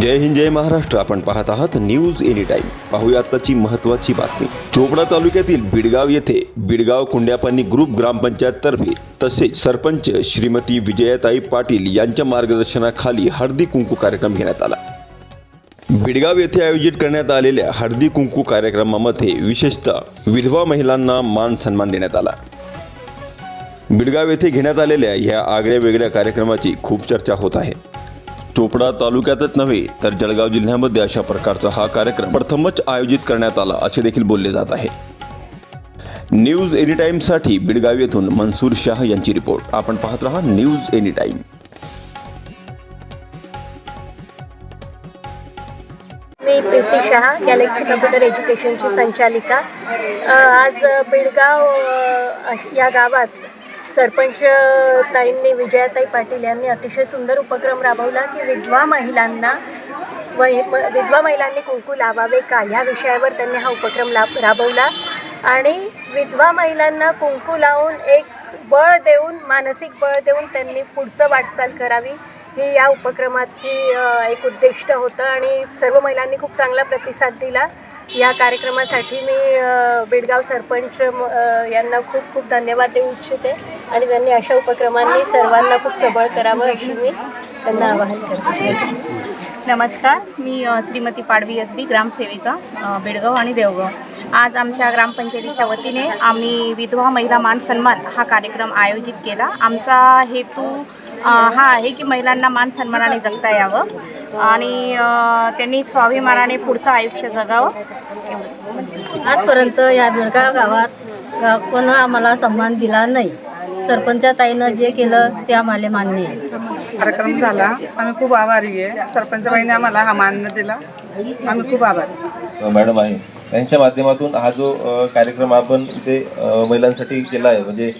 जय हिंद जय महाराष्ट्र. आपण पाहत आहात न्यूज एनी टाईम पाहूया आताची महत्त्वाची बातमी. चोपडा तालुक्यातील बिडगाव येथे बिडगाव कुंड्यापानी ग्रुप ग्रामपंचायततर्फे तसेच सरपंच श्रीमती विजयाताई पाटील यांच्या मार्गदर्शनाखाली हळदी कुंकू कार्यक्रम घेण्यात आला. बिडगाव येथे आयोजित करण्यात आलेल्या हळदी कुंकू कार्यक्रमामध्ये विशेषतः विधवा महिलांना मान सन्मान देण्यात आला. बिडगाव येथे घेण्यात आलेल्या ह्या आगळ्या वेगळ्या कार्यक्रमाची खूप चर्चा होत आहे. चोपडा तालुक्यातच नव्हे तर जळगाव जिल्ह्यामध्ये अशा प्रकारचा हा कार्यक्रम प्रथमच आयोजित करण्यात आला असे देखील बोलले जात आहे. न्यूज एनी टाईमसाठी बिडगाव येथून मनसूर शाह यांची रिपोर्ट. आपण पाहत रहा न्यूज एनी टाईम मी प्रीती शहा गॅलेक्सी कम्प्युटर एज्युकेशनची संचालिका. आज बिडगाव या गावात सरपंच ताईंनी विजयाताई पाटील यांनी अतिशय सुंदर उपक्रम राबवला की विधवा महिलांना विधवा महिलांनी कुंकू लावावे का? ह्या विषयावर त्यांनी हा उपक्रम लाभ राबवला. आणि विधवा महिलांना कुंकू लावून एक बळ देऊन मानसिक बळ देऊन त्यांनी पुढचं वाटचाल करावी. ही या उपक्रमाची एक उद्दिष्ट होतं आणि सर्व महिलांनी खूप चांगला प्रतिसाद दिला. या कार्यक्रमासाठी मी बेडगाव सरपंच म- यांना खूप खूप धन्यवाद देऊ इच्छिते आणि त्यांनी अशा उपक्रमांनी सर्वांना खूप सबळ करावं अशी मी त्यांना आवाहन करते. नमस्कार मी श्रीमती पाडवी अगदी ग्रामसेविका बेडगाव आणि देवगाव. आज आमच्या ग्रामपंचायतीच्या वतीने आम्ही विधवा महिला मान सन्मान हा कार्यक्रम आयोजित केला. आमचा हेतू हा आहे की महिलांना मान सन्मानाने जगता यावं. आणि त्यांनी स्वाभिमानाने पुढचं आयुष्य जगावं. एवढंच आजपर्यंत या बिडगाव गावात कोण आम्हाला सन्मान दिला नाही. सरपंचाताईनं जे केलं ते आम्हाला मान्य आहे. कार्यक्रम झाला. आम्ही खूप आभारी आहे. सरपंचबाईने आम्हाला हा मान्य दिला. आम्ही खूप आभारी. मॅडम आहे. त्यांच्या माध्यमातून हा जो कार्यक्रम आपण इथे अ, महिलांसाठी केला आहे म्हणजे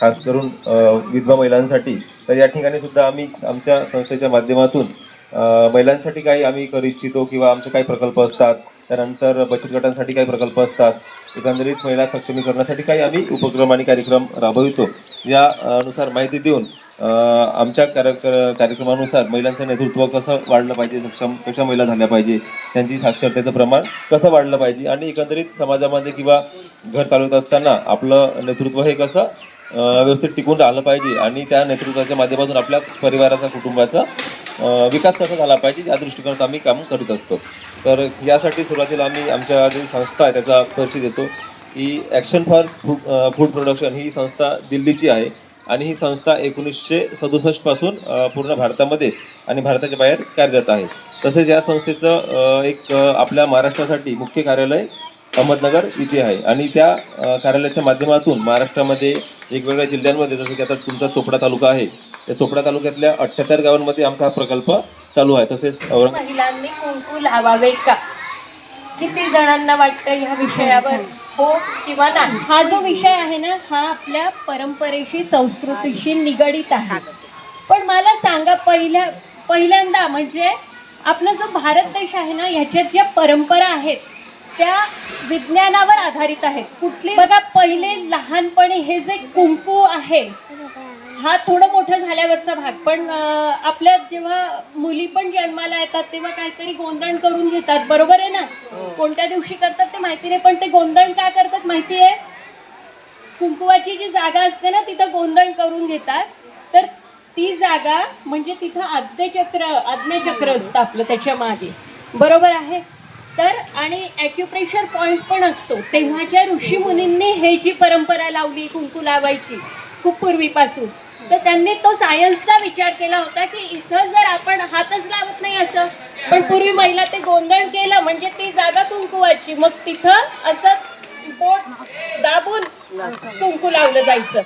खास करून विधवा महिलांसाठी तर या ठिकाणी सुद्धा आम्ही आमच्या संस्थेच्या माध्यमातून महिलांसाठी काही आम्ही करू इच्छितो किंवा आमचे काही प्रकल्प असतात. त्यानंतर बचत गटांसाठी काही प्रकल्प असतात. एकंदरीत महिला सक्षमीकरणासाठी काही आम्ही उपक्रम आणि कार्यक्रम राबवितो. यानुसार माहिती देऊन आमच्या कार्य कार्यक्रमानुसार महिलांचं नेतृत्व कसं वाढलं पाहिजे सक्षम कशा महिला झाल्या पाहिजे त्यांची साक्षरतेचं प्रमाण कसं वाढलं पाहिजे आणि एकंदरीत समाजामध्ये किंवा घर चालवत असताना आपलं नेतृत्व हे कसं व्यवस्थित टिकून राहिलं पाहिजे आणि त्या नेतृत्वाच्या माध्यमातून आपल्या परिवाराचा कुटुंबाचा विकास कसा झाला पाहिजे या दृष्टिकोनात आम्ही काम करीत असतो. तर यासाठी सुरुवातीला आम्ही आमच्या जी संस्था आहे त्याचा परिचय देतो ही action for food food production ही संस्था दिल्लीची आहे आणि ही संस्था एकोणीसशे सदुसष्टपासून पूर्ण भारतामध्ये आणि भारताच्या बाहेर कार्यरत आहे. तसेच या संस्थेचं एक आपल्या महाराष्ट्रासाठी मुख्य कार्यालय अहमदनगर इथे आहे. आणि त्या कार्यालयाच्या माध्यमातून महाराष्ट्रामध्ये वेगवेगळ्या जिल्ह्यांमध्ये जसं की आता तुमचा चोपडा तालुका आहे त्या चोपडा तालुक्यातल्या अठ्ठ्याहत्तर गावांमध्ये आमचा हा प्रकल्प चालू आहे. तसेच महिलांनी कुंकू लावावे का? किती जणांना वाटतं ह्या विषयावर हो किंवा नाही? हा जो विषय आहे ना हा आपल्या परंपरेशी संस्कृतीशी निगडीत आहे. पण मला सांगा पहिल्या पहिल्यांदा म्हणजे आपला जो भारत देश आहे ना ह्याच्यात ज्या परंपरा आहेत त्या विज्ञानावर आधारित आहेत कुठली बघा पहिले लहानपणी हे जे कुंकू आहे हा थोडं मोठं झाल्यावरचा भाग. पण आपल्या जेव्हा मुली पण जन्माला येतात तेव्हा काहीतरी गोंधण करून घेतात. बरोबर आहे ना? कोणत्या दिवशी करतात ते माहिती नाही पण ते गोंधण का करतात माहिती आहे? कुंकुवाची जी जागा असते ना तिथं गोंधळ करून घेतात. तर ती जागा म्हणजे तिथं आज्ञाचक्र आज्ञाचक्र असतं आपलं त्याच्यामागे. बरोबर आहे? तर आणि ॲक्युप्रेशर पॉईंट पण असतो. तेव्हाच्या ऋषी मुनींनी हे जी परंपरा लावली कुंकू लावायची खूप पूर्वीपासून तर त्यांनी तो सायन्सचा विचार केला होता की इथं जर आपण हातच लावत नाही असं पण पूर्वी महिला ते गोंधळ केलं म्हणजे ती जागा कुंकुवाची मग तिथं असं बोट दाबून कुंकू लावलं जायचं.